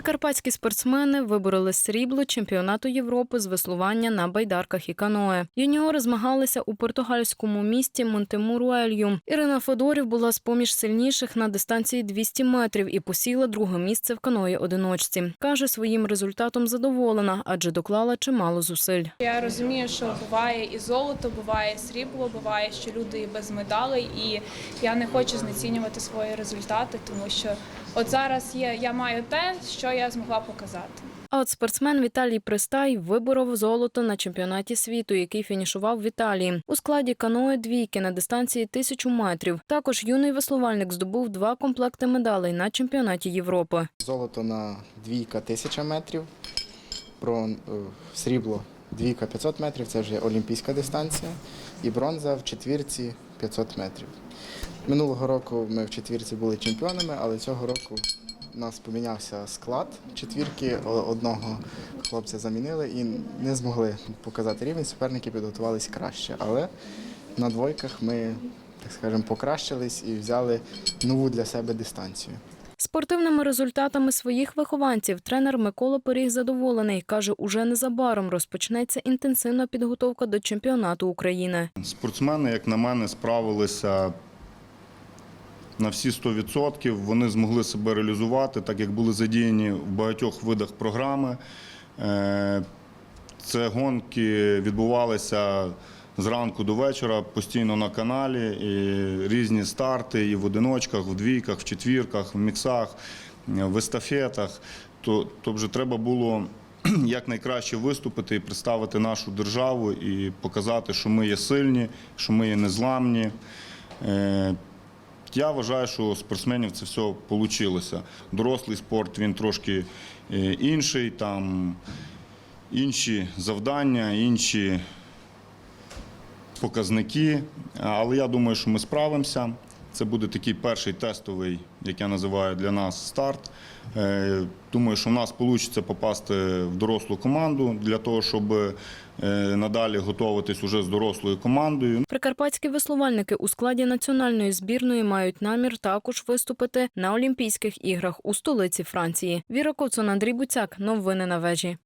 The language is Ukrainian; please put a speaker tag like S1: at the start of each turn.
S1: Прикарпатські спортсмени вибороли срібло чемпіонату Європи з веслування на байдарках і каное. Юніори змагалися у португальському місті Монтемуруелью. Ірина Федорів була з поміж сильніших на дистанції 200 метрів і посіла друге місце в каної одиночці. Каже, своїм результатом задоволена, адже доклала чимало зусиль.
S2: Я розумію, що буває і золото, буває і срібло, буває, що люди і без медалей, і я не хочу знецінювати свої результати, тому що от зараз є, я маю те, що я змогла показати.
S1: А от спортсмен Віталій Пристай виборов золото на чемпіонаті світу, який фінішував в Італії. У складі каное двійки на дистанції тисячу метрів. Також юний веслувальник здобув два комплекти медалей на чемпіонаті Європи.
S3: Золото на двійка 1000 метрів, про е, срібло двійка 500 метрів, це вже олімпійська дистанція, і бронза в четвірці 500 метрів. Минулого року ми в четвірці були чемпіонами, але цього року у нас помінявся склад четвірки, одного хлопця замінили і не змогли показати рівень. Суперники підготувалися краще, але на двойках ми, так скажемо, покращились і взяли нову для себе дистанцію.
S1: Спортивними результатами своїх вихованців тренер Микола Пиріг задоволений. Каже, уже незабаром розпочнеться інтенсивна підготовка до чемпіонату України.
S4: Спортсмени, як на мене, справилися на всі 100%. Вони змогли себе реалізувати, так як були задіяні в багатьох видах програми. Е, Це гонки відбувалися зранку до вечора постійно на каналі. І різні старти і в одиночках, в двійках, в четвірках, в міксах, в естафетах. То, то вже треба було якнайкраще виступити і представити нашу державу і показати, що ми є сильні, що ми є незламні. Я вважаю, що у спортсменів це все вийшло. Дорослий спорт він трошки е, інший, там інші завдання, інші показники. Але я думаю, що ми справимося. Це буде такий перший тестовий, як я називаю для нас, старт. Е, Думаю, що в нас вийде попасти в дорослу команду для того, щоб е, надалі готуватись уже з дорослою командою.
S1: Прикарпатські веслувальники у складі національної збірної мають намір також виступити на Олімпійських іграх у столиці Франції. Віра Коцун, Андрій Буцяк. Новини на вежі.